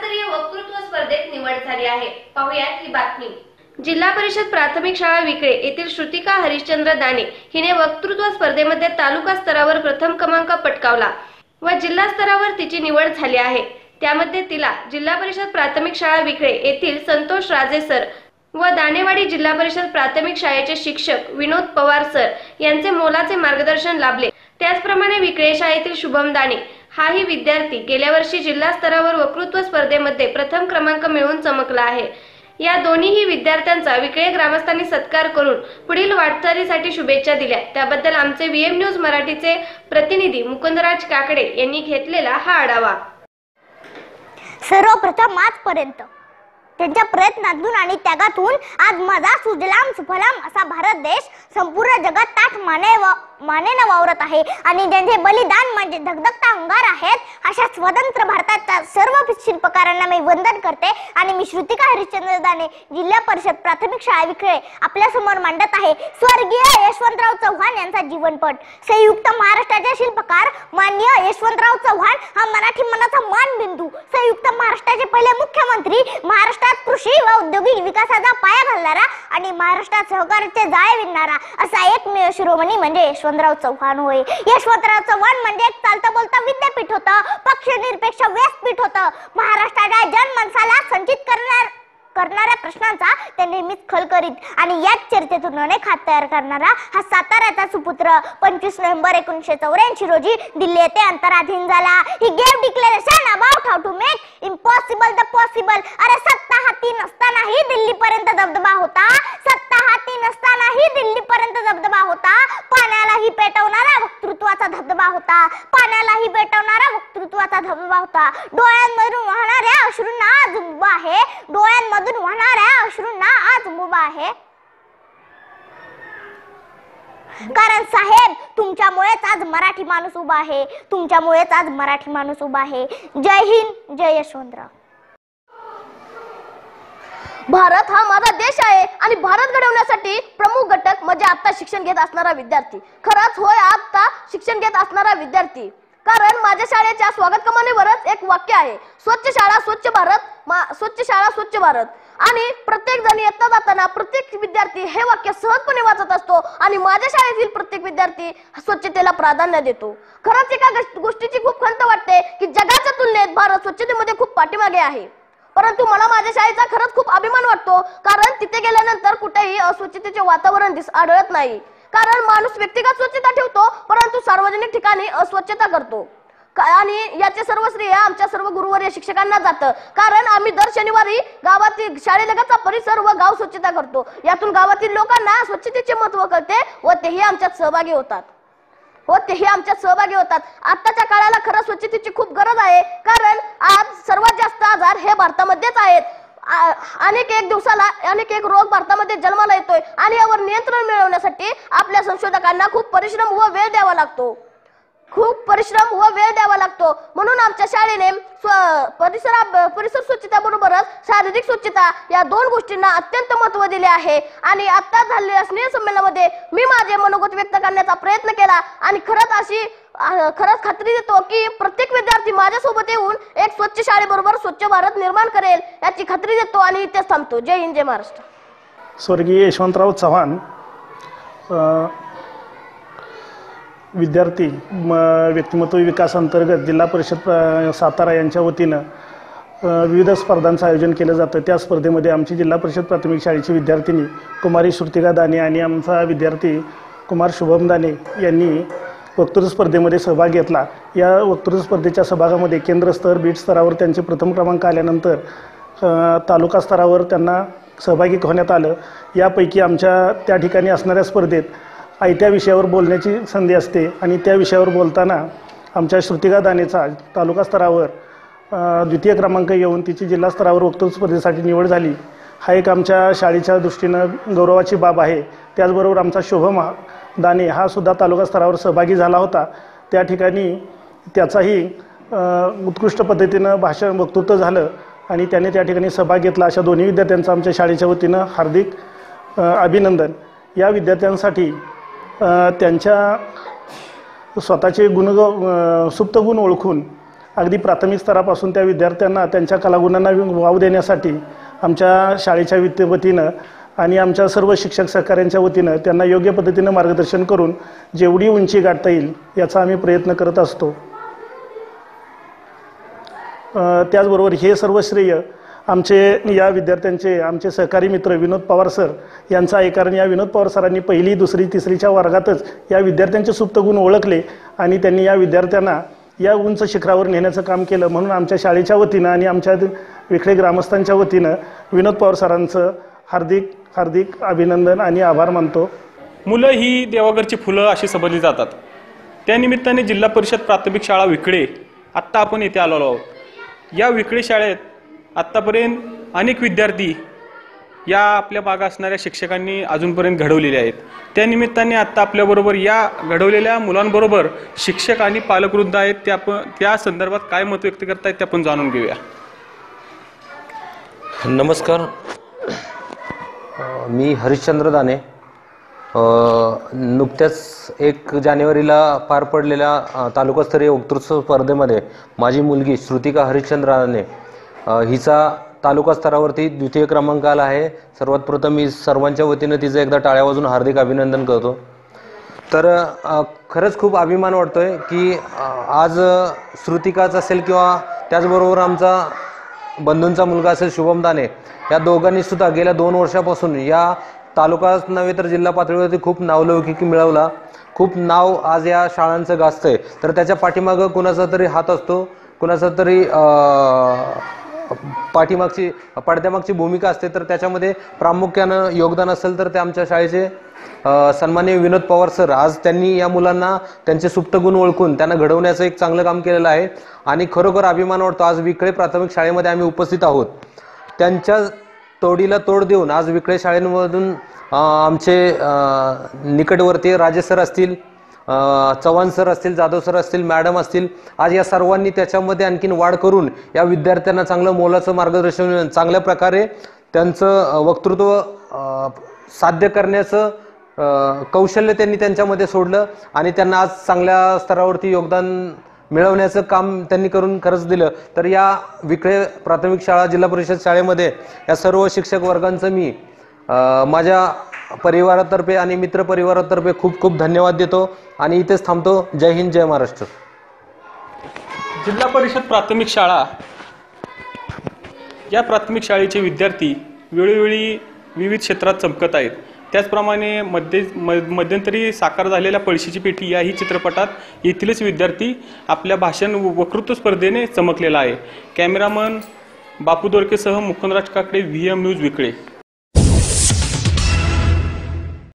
जिल्हास्तरीय वक्तृत्व स्पर्धेत निवड झाली आहे. पाहुयात ही बातमी. जिल्हा परिषद प्राथमिक शाळा विक्रे येथील श्रुतिका हरिश्चंद्र दाने हिने वक्तृत्व स्पर्धेमध्ये तालुका स्तरावर प्रथम क्रमांक पटकावला व जिल्हा स्तरावर तिची निवड झाली आहे. त्यामध्ये तिला जिल्हा परिषद प्राथमिक शाळा विक्रे येथील संतोष राजे सर व दानेवाडी जिल्हा परिषद प्राथमिक शाळेचे शिक्षक विनोद पवार सर यांचे मोलाचे मार्गदर्शन लाभले. त्याचप्रमाणे विक्रे शाळेतील शुभम दाने हाही विद्यार्थी गेल्या वर्षी जिल्हा स्तरावर वक्तृत्व स्पर्धेमध्ये प्रथम क्रमांक मिळवून चमकला आहे. या दोन्हीही विद्यार्थ्यांचा विकळे ग्रामस्थांनी सत्कार करून पुढील वाटचालीसाठी शुभेच्छा दिल्या. त्याबद्दल आमचे व्हीएम न्यूज मराठीचे प्रतिनिधी मुकुंदराज काकडे यांनी घेतलेला हा आढावा. सर्वप्रथम आजपर्यंत त्यांच्या प्रयत्नातून आणि त्यागातून आज माझा सुजलाम सुफलाम असा भारत देश संपूर्ण जगात ताठ माने व मानेनं वावरत आहे. आणि ज्यांचे बलिदान म्हणजे धगधगता अंगार आहेत अशा स्वतंत्र भारताच्या सर्व शिल्पकारांना मी वंदन करते. आणि मी श्रुतिका हरिश्चंद्र दाने जिल्हा परिषद प्राथमिक शाळा विक्रे आपल्यासमोर मांडत आहे. स्वर्गीय यशवंतराव चव्हाण यांचा जीवनपट. संयुक्त महाराष्ट्राचे शिल्पकार मान्य यशवंतराव चव्हाण हा मराठी मनाचा मानबिंदू. संयुक्त महाराष्ट्राचे पहिले मुख्यमंत्री महाराष्ट्रात कृषी व औद्योगिक विकासाचा पाया घालणारा आणि महाराष्ट्रात सहकार्याचे जाळे विणणारा असा एकमेव शिरोमणी म्हणजे यशवंत यशवंतराव चव्हाण होय. यशवंतराव चव्हाण म्हणजे एक चालता बोलता विद्यापीठ होतं. पक्षनिरपेक्ष व्यासपीठ होतं. महाराष्ट्राच्या जनमनसाला संचित करणार करणाऱ्या प्रश्नांचा ते नेहमीच खल करीत. आणि याच चर्चेतून अनेक हात तयार करणारा हा साताऱ्याचा सुपुत्र पंचवीस नोव्हेंबर एकोणीसशे चौऱ्याऐंशी रोजी दिल्ली येथे अंतराधीन झाला. He gave declaration about how to make impossible the possible अरे सत्ता हाती नसतानाही दिल्लीपर्यंत दबदबा होता. सत्ता हाती नसतानाही दिल्लीपर्यंत दबदबा होता. बेटवणारा वक्तृत्वाचा धबधबा होता. पाण्यालाही बेटवणारा वक्तृत्वाचा धबधबा होता. डोळ्यांमधून वाहणाऱ्या अश्रूंना आज उभा आहे. डोळ्यांमधून वाहणाऱ्या अश्रूंना आज उभा आहे. कारण साहेब तुमच्यामुळेच आज मराठी माणूस उभा आहे. तुमच्यामुळेच आज मराठी माणूस उभा आहे. जय हिंद जय यशवंतराव. भारत हा माझा देश आहे आणि भारत घडवण्यासाठी प्रमुख घटक आता शिक्षण घेत असणारा विद्यार्थी. खरंच होय आता शिक्षण घेत असणारा विद्यार्थी. कारण माझ्या शाळेच्या स्वागत कमानीवरच एक वाक्य आहे. स्वच्छ शाळा स्वच्छ भारत मा- स्वच्छ शाळा स्वच्छ भारत. आणि प्रत्येक जण येता जाताना प्रत्येक विद्यार्थी हे वाक्य सहजपणे वाचत असतो आणि माझ्या शाळेतील प्रत्येक विद्यार्थी स्वच्छतेला प्राधान्य देतो. खरंच एका गोष्टीची खूप खंत वाटते की जगाच्या तुलनेत भारत स्वच्छतेमध्ये खूप पाठीमागे आहे. परंतु मला माझ्या शाळेचा खरंच खूप अभिमान वाटतो. कारण तिथे गेल्यानंतर कुठेही अस्वच्छतेचे वातावरण दिस आढळत नाही. कारण माणूस व्यक्तिगत स्वच्छता ठेवतो परंतु सार्वजनिक ठिकाणी अस्वच्छता करतो. का- आणि याचे सर्व श्रेय आमच्या सर्व गुरुवर्य शिक्षकांना जातं. कारण आम्ही दर शनिवारी गावातील शाळेलगतचा परिसर व गाव स्वच्छता करतो. यातून गावातील लोकांना स्वच्छतेचे महत्त्व कळते व तेही आमच्यात सहभागी होतात. हो तेही आमच्या सहभागी होतात. आताच्या काळाला खरं स्वच्छतेची खूप गरज आहे. कारण आज सर्वात जास्त आजार हे भारतामध्येच आहेत. आ- अनेक एक दिवसाला अनेक एक रोग भारतामध्ये जन्माला येतोय. आणि यावर नियंत्रण मिळवण्यासाठी आपल्या संशोधकांना खूप परिश्रम व वेळ द्यावा लागतो. खूप परिश्रम व वेळ द्यावा लागतो. म्हणून आमच्या शाळेने स्व परिसरा परिसर स्वच्छतेबरोबरच शारीरिक स्वच्छता या दोन गोष्टींना अत्यंत महत्त्व दिले आहे. आणि आता झालेल्या स्नेहसंमेलनामध्ये मी माझे मनोगत व्यक्त करण्याचा प्रयत्न केला. आणि खरंच अशी खरंच खात्री देतो की प्रत्येक विद्यार्थी माझ्यासोबत येऊन एक स्वच्छ शाळेबरोबर स्वच्छ भारत निर्माण करेल याची खात्री देतो आणि इथेच थांबतो. जय हिंद जय महाराष्ट्र. स्वर्गीय यशवंतराव चव्हाण विद्यार्थी म व्यक्तिमत्व विकास अंतर्गत जिल्हा परिषद सातारा यांच्या वतीनं विविध स्पर्धांचं आयोजन केलं जातं. त्या स्पर्धेमध्ये आमची जिल्हा परिषद प्राथमिक शाळेची विद्यार्थिनी कुमारी श्रुतिका दाने आणि आमचा विद्यार्थी कुमार शुभम दाने यांनी वक्तृत्व स्पर्धेमध्ये सहभाग घेतला. या वक्तृत्व स्पर्धेच्या सहभागामध्ये केंद्रस्तर बीट स्तरावर त्यांचे प्रथम क्रमांक आल्यानंतर तालुका स्तरावर त्यांना सहभागी होण्यात आलं. यापैकी आमच्या त्या ठिकाणी असणाऱ्या स्पर्धेत आयत्या विषयावर बोलण्याची संधी असते. आणि त्या विषयावर बोलताना आमच्या श्रुतिका दानेचा तालुका स्तरावर द्वितीय क्रमांक येऊन तिची जिल्हा स्तरावर वक्तृत्व स्पर्धेसाठी निवड झाली. हा एक आमच्या शाळेच्या दृष्टीनं गौरवाची बाब आहे. त्याचबरोबर आमचा शोभम दाने हा सुद्धा तालुका स्तरावर सहभागी झाला होता. त्या ठिकाणी त्याचाही उत्कृष्ट पद्धतीनं भाषण वक्तृत्व झालं आणि त्याने त्या ठिकाणी सहभाग घेतला. अशा दोन्ही विद्यार्थ्यांचं आमच्या शाळेच्या वतीनं हार्दिक अभिनंदन. या विद्यार्थ्यांसाठी त्यांच्या स्वतःचे गुण सुप्त गुण ओळखून अगदी प्राथमिक स्तरापासून त्या विद्यार्थ्यांना त्यांच्या कलागुणांना वाव देण्यासाठी आमच्या शाळेच्या विद्य वतीनं आणि आमच्या सर्व शिक्षक सहकाऱ्यांच्या वतीनं त्यांना योग्य पद्धतीनं मार्गदर्शन करून जेवढी उंची गाठता येईल याचा आम्ही प्रयत्न करत असतो. त्याचबरोबर हे सर्व श्रेय आमचे या विद्यार्थ्यांचे आमचे सहकारी मित्र विनोद पवार सर यांचा आहे. कारण या विनोद पवार सरांनी पहिली दुसरी तिसरीच्या वर्गातच या विद्यार्थ्यांचे सुप्त गुण ओळखले आणि त्यांनी या विद्यार्थ्यांना या उंच शिखरावर नेण्याचं काम केलं. म्हणून आमच्या शाळेच्या वतीनं आणि आमच्या विखळे ग्रामस्थांच्या वतीनं विनोद पवार सरांचं हार्दिक हार्दिक अभिनंदन आणि आभार मानतो. मुलं ही देवाघरची फुलं अशी समजली जातात. त्यानिमित्ताने जिल्हा परिषद प्राथमिक शाळा विकडे आत्ता आपण येथे आलेलो आहोत. या विकडे शाळेत आत्तापर्यंत अनेक विद्यार्थी या आपल्या भागा असणाऱ्या शिक्षकांनी अजूनपर्यंत घडवलेले आहेत. त्यानिमित्ताने आत्ता आपल्याबरोबर या घडवलेल्या मुलांबरोबर शिक्षक आणि पालकवृद्ध आहेत त्या आपण त्या संदर्भात काय मत व्यक्त करतायत ते आपण जाणून घेऊया. नमस्कार. मी हरिश्चंद्र दाने. नुकत्याच एक जानेवारीला पार पडलेल्या तालुकास्तरीय वक्तृत्व स्पर्धेमध्ये माझी मुलगी श्रुतिका हरिश्चंद्र दाने हिचा तालुका स्तरावरती द्वितीय क्रमांक आला आहे. सर्वात प्रथम मी सर्वांच्या वतीनं तिचं एकदा टाळ्या वाजून हार्दिक अभिनंदन करतो. तर खरंच खूप अभिमान वाटतोय की आज श्रुतिकाच असेल किंवा त्याचबरोबर आमचा बंधूंचा मुलगा असेल शुभम दाने या दोघांनी सुद्धा गेल्या दोन वर्षापासून या तालुकाच नव्हे तर जिल्हा पातळीवरती खूप नावलौकिक मिळवला. खूप नाव आज या शाळांचं गाजतंय. तर त्याच्या पाठीमागं कुणाचा तरी हात असतो कुणाचा तरी पाठीमागची पडद्यामागची भूमिका असते तर त्याच्यामध्ये प्रामुख्यानं योगदान असेल तर ते आमच्या शाळेचे अ, सन्माननीय विनोद पवार सर. आज त्यांनी या मुलांना त्यांचे सुप्त गुण ओळखून त्यांना घडवण्याचं एक चांगलं काम केलेलं आहे. आणि खरोखर अभिमान वाटतो आज विकळे प्राथमिक शाळेमध्ये आम्ही उपस्थित आहोत. त्यांच्या तोडीला तोड देऊन आज विकळे शाळेमधून आमचे निकटवर्तीय राजेश सर असतील चव्हाण सर असतील जाधव सर असतील मॅडम असतील आज या सर्वांनी त्याच्यामध्ये आणखीन वाढ करून या विद्यार्थ्यांना चांगलं मोलाचं मार्गदर्शन चांगल्या प्रकारे त्यांचं वक्तृत्व साध्य करण्याचं कौशल्य त्यांनी त्यांच्यामध्ये सोडलं आणि त्यांना आज चांगल्या स्तरावरती योगदान मिळवण्याचं काम त्यांनी करून खरंच दिलं. तर या विक्रे प्राथमिक शाळा जिल्हा परिषद शाळेमध्ये या सर्व शिक्षक वर्गांचं मी माझ्या परिवारातर्फे आणि मित्र परिवारातर्फे खूप खूप धन्यवाद देतो आणि इथेच थांबतो. जय हिंद जय महाराष्ट्र. जिल्हा परिषद प्राथमिक शाळा. या प्राथमिक शाळेचे विद्यार्थी वेळोवेळी विविध क्षेत्रात चमकत आहेत. त्याचप्रमाणे मध्ये मध्यंतरी साकार झालेल्या पळशीची पेटी याही चित्रपटात येथीलच विद्यार्थी आपल्या भाषण व- वक्तृत्व स्पर्धेने चमकलेला आहे. Cameraman Bapu दोरकेसह Mukundraj Kakade V M news विकळे